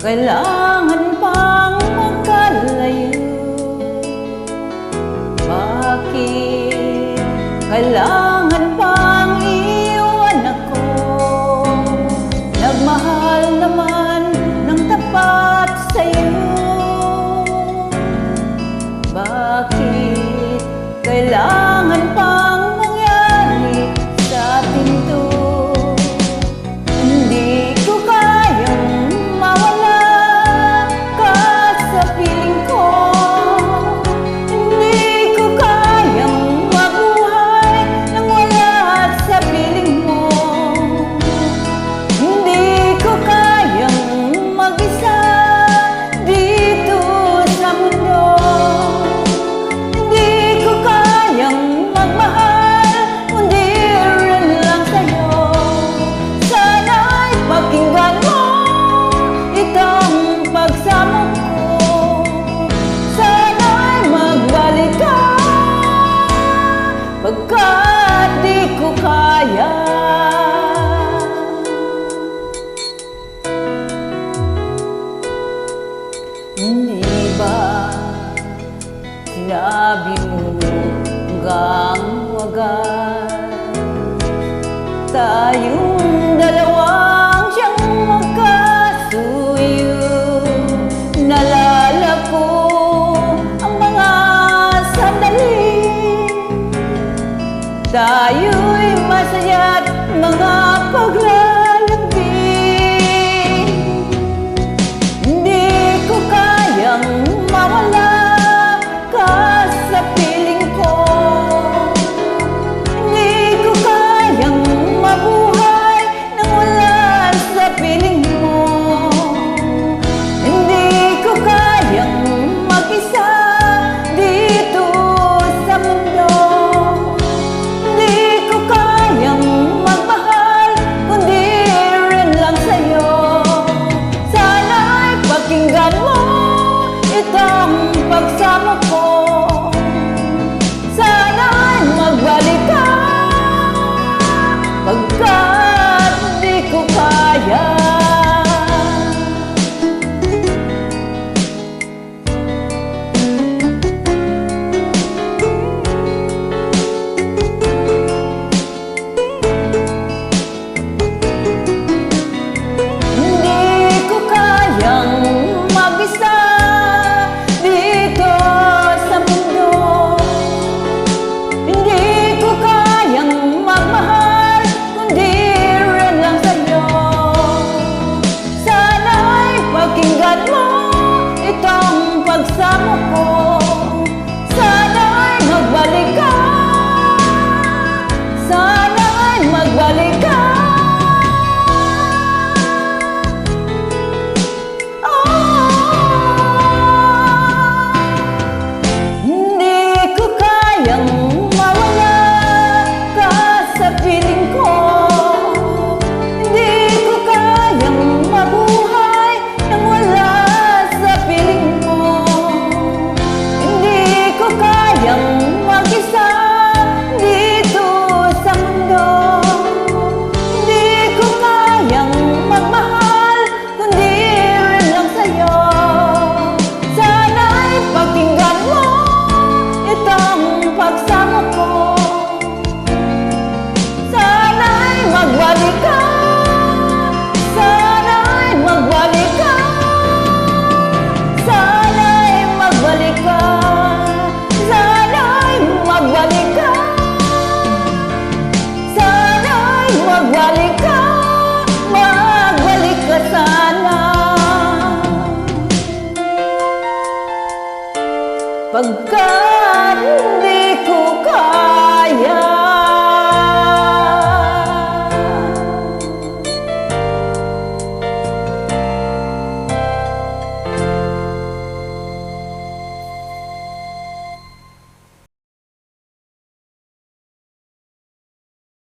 Kailangan pang magkalayo Bakit kailangan Hindi ba sinabi mo hanggang wagas Tayong dalawang Nalala ko ang mga sandali. Tayo'y masaya't mga pagsamo ko Sana'y magbalik ka Sana'y magbalik ka Sana'y magbalik ka Sana'y magbalik ka Sana'y magbalik ka Magbalik ka sana. Pagka